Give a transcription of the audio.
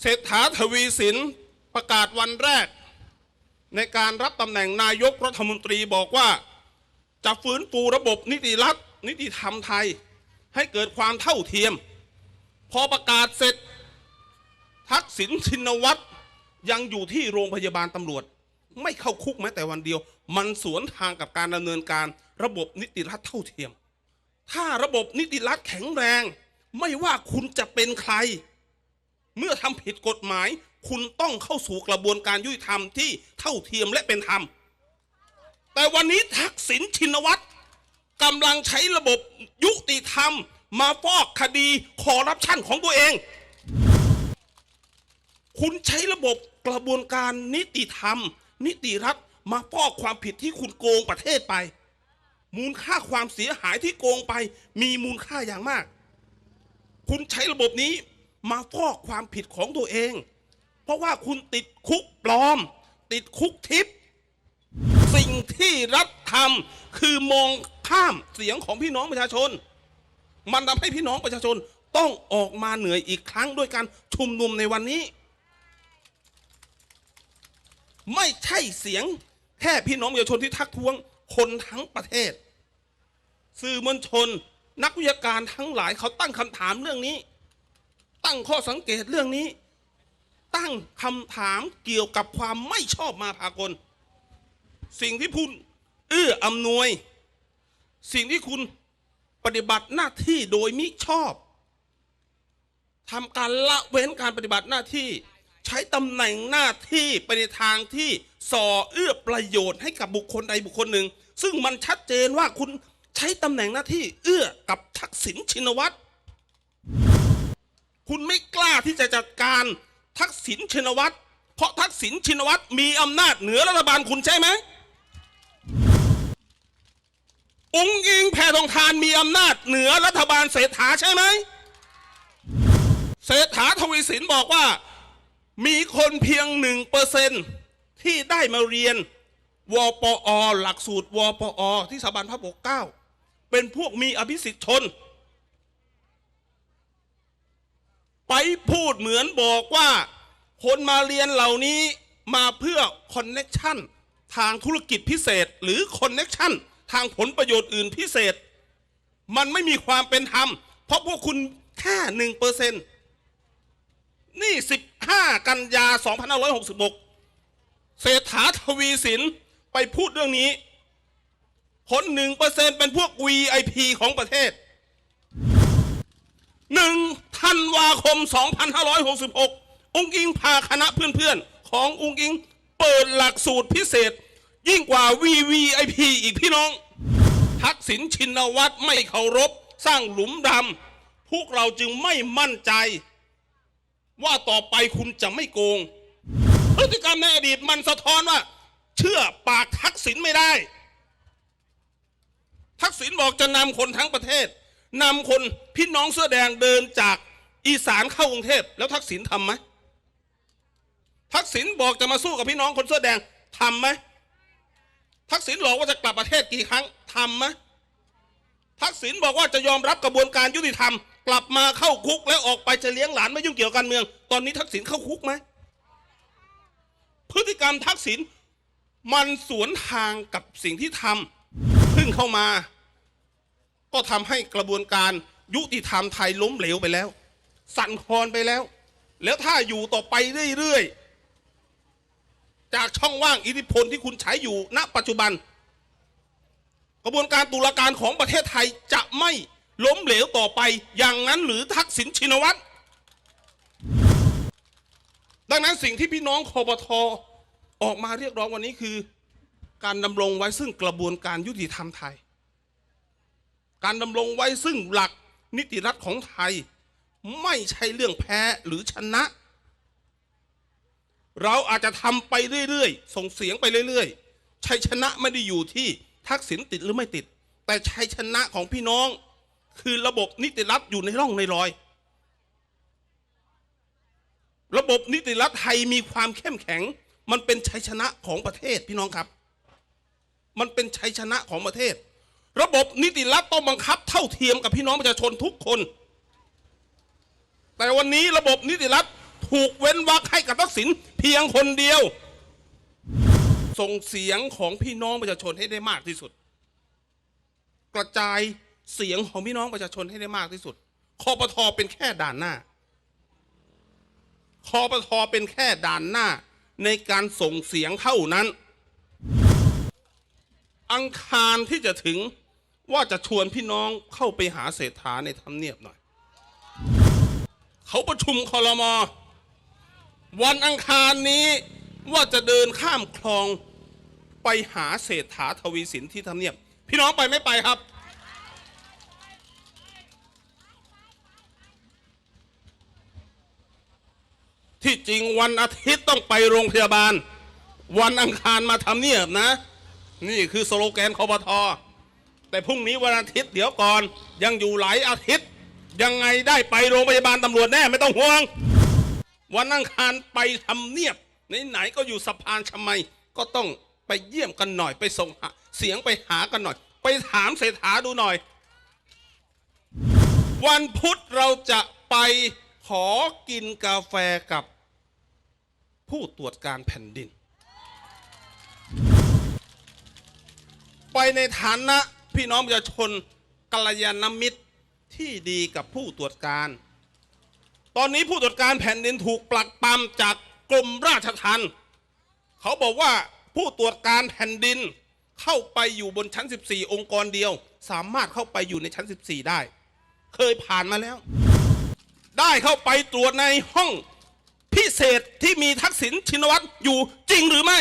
เศรษฐาทวีสินประกาศวันแรก ในการรับตำแหน่งนายกรัฐมนตรีบอกว่า จะฟื้นฟูระบบนิติรัฐ นิติธรรมไทย ให้เกิดความเท่าเทียม พอประกาศเสร็จ ทักษิณชินวัตรยังอยู่ที่โรงพยาบาลตำรวจ ไม่เข้าคุกแม้แต่วันเดียว มันสวนทางกับการดำเนินการระบบนิติรัฐเท่าเทียม ถ้าระบบนิติรัฐแข็งแรง ไม่ว่าคุณจะเป็นใคร เมื่อทำผิดกฎหมาย คุณต้องเข้าสู่กระบวนการยุติธรรมที่เท่าเทียมและเป็นธรรม แต่วันนี้ทักษิณชินวัตรกำลังใช้ระบบยุติธรรม มาฟอกคดีคอร์รัปชันของตัวเอง คุณใช้ระบบกระบวนการนิติธรรม นิติรัฐมาฟอกความผิดที่คุณโกงประเทศไป มูลค่าความเสียหายที่โกงไปมีมูลค่าอย่างมาก คุณใช้ระบบนี้ มาฟอกความผิดของตัวเอง เพราะว่าคุณติดคุกปลอม ติดคุกทิพย์สิ่งที่รัฐทำคือมองข้ามเสียงของพี่น้องประชาชน มันทำให้พี่น้องประชาชนต้องออกมาเหนื่อยอีกครั้งด้วยการชุมนุมในวันนี้ ไม่ใช่เสียงแค่พี่น้องประชาชนที่ทักท้วงคนทั้งประเทศ สื่อมวลชน นักวิชาการทั้งหลายเขาตั้งคำถามเรื่องนี้ ตั้งข้อสังเกตเรื่องนี้ ตั้งคำถามเกี่ยวกับความไม่ชอบมาพากล สิ่งที่คุณเอื้ออำนวย สิ่งที่คุณปฏิบัติหน้าที่โดยมิชอบทำการละเว้นการปฏิบัติหน้าที่ ใช้ตำแหน่งหน้าที่ไปในทางที่ส่อเอื้อประโยชน์ให้กับบุคคลใดบุคคลหนึ่ง ซึ่งมันชัดเจนว่าคุณใช้ตำแหน่งหน้าที่เอื้อกับทักษิณชินวัตร คุณไม่กล้าที่จะจัดการทักษิณชินวัตรเพราะทักษิณชินวัตรมีอำนาจเหนือรัฐบาลคุณใช่ไหมองค์อิงแพทองทานมีอำนาจเหนือรัฐบาลเศรษฐาใช่ไหมเศรษฐาทวีสินบอกว่ามีคนเพียงหนึ่งเปอร์เซนที่ได้มาเรียนวปอ หลักสูตรวปอ ที่สถาบันพระปกเก้าเป็นพวกมีอภิสิทธิ์ชน ไปพูดเหมือนบอกว่า คนมาเรียนเหล่านี้มาเพื่อคอนเน็กชันทางธุรกิจพิเศษหรือคอนเน็กชันทางผลประโยชน์อื่นพิเศษ มันไม่มีความเป็นธรรม เพราะพวกคุณแค่หนึ่งเปอร์เซ็นนี่ 15 กันยา 2566 เศรษฐาทวีสินไปพูดเรื่องนี้ คนหนึ่งเปอร์เซ็นเป็นพวก VIP ของประเทศหนึ่ง ธันวาคม 2566 องค์อิงพาคณะเพื่อนๆ ขององค์อิงเปิดหลักสูตรพิเศษ ยิ่งกว่า VVIP อีกพี่น้อง ทักษิณชินวัตรไม่เคารพ สร้างหลุมดำพวกเราจึงไม่มั่นใจ ว่าต่อไปคุณจะไม่โกง พฤติกรรมในอดีตมันสะท้อนว่า เชื่อปากทักษิณไม่ได้ ทักษิณบอกจะนำคนทั้งประเทศ นำคนพี่น้องเสื้อแดงเดินจากอีสานเข้ากรุงเทพแล้วทักษิณทำไหมทักษิณบอกจะมาสู้กับพี่น้องคนเสื้อแดงทำไหมทักษิณบอกว่าจะกลับประเทศกี่ครั้งทำไหมทักษิณบอกว่าจะยอมรับกระบวนการยุติธรรม กลับมาเข้าคุกแล้วออกไปจะเลี้ยงหลานไม่ยุ่งเกี่ยวกับการเมือง ตอนนี้ทักษิณเข้าคุกไหมพฤติกรรมทักษิณมันสวนทางกับสิ่งที่ทำเพิ่งเข้ามา ก็ทำให้กระบวนการยุติธรรมไทยล้มเหลวไปแล้ว สั่นคลอนไปแล้ว แล้วถ้าอยู่ต่อไปเรื่อยๆ จากช่องว่างอิทธิพลที่คุณใช้อยู่ณ ปัจจุบัน กระบวนการตุลาการของประเทศไทยจะไม่ล้มเหลวต่อไปอย่างนั้นหรือทักษิณชินวัตรดังนั้นสิ่งที่พี่น้องคอปทออกมาเรียกร้องวันนี้คือ การดำรงไว้ซึ่งกระบวนการยุติธรรมไทย การดำรงไว้ซึ่งหลักนิติรัฐของไทย ไม่ใช่เรื่องแพ้หรือชนะ เราอาจจะทำไปเรื่อยๆ ส่งเสียงไปเรื่อยๆชัยชนะไม่ได้อยู่ที่ทักษิณติดหรือไม่ติด แต่ชัยชนะของพี่น้อง คือระบบนิติรัฐอยู่ในร่องในรอย ระบบนิติรัฐไทยมีความเข้มแข็ง มันเป็นชัยชนะของประเทศพี่น้องครับ มันเป็นชัยชนะของประเทศ ระบบนิติรัฐต้องบังคับ เท่าเทียมกับพี่น้องประชาชนทุกคน แต่วันนี้ระบบนิติรัฐถูกเว้นวรรคให้กับทักษิณเพียงคนเดียว ส่งเสียงของพี่น้องประชาชนให้ได้มากที่สุด กระจายเสียงของพี่น้องประชาชนให้ได้มากที่สุดคอปทเป็นแค่ด่านหน้าคอปทเป็นแค่ด่านหน้าในการส่งเสียงเท่านั้น อังคารที่จะถึง ว่าจะชวนพี่น้องเข้าไปหาเศรษฐาในทำเนียบหน่อย เขาประชุมคอรมอวันอังคารนี้ว่าจะเดินข้ามคลองไปหาเศรษฐาทวีสินที่ทำเนียบ พี่น้องไปไม่ไปครับ ที่จริงวันอาทิตย์ต้องไปโรงพยาบาล วันอังคารมาทำเนียบนะ นี่คือสโลแกนคอปท แต่พรุ่งนี้วันอาทิตย์เดี๋ยวก่อน ยังอยู่หลายอาทิตย์ ยังไงได้ไปโรงพยาบาลตำรวจแน่ไม่ต้องห่วง วันอังคารไปทำเนียบไหนๆก็อยู่สะพานชมัยก็ต้องไปเยี่ยมกันหน่อยไปส่งเสียงไปหากันหน่อย ไปถามเศรษฐาดูหน่อย วันพุธเราจะไปขอกินกาแฟกับผู้ตรวจการแผ่นดิน ไปในฐานะ พี่น้องประชาชนกัลยาณมิตรที่ดีกับผู้ตรวจการ ตอนนี้ผู้ตรวจการแผ่นดินถูกปลักปั๊มจากกรมราชทัณฑ์เขาบอกว่าผู้ตรวจการแผ่นดินเข้าไปอยู่บนชั้น 14 องค์กรเดียว สามารถเข้าไปอยู่ในชั้น 14 ได้ เคยผ่านมาแล้ว ได้เข้าไปตรวจในห้องพิเศษที่มีทักษิณชินวัตรอยู่จริงหรือไม่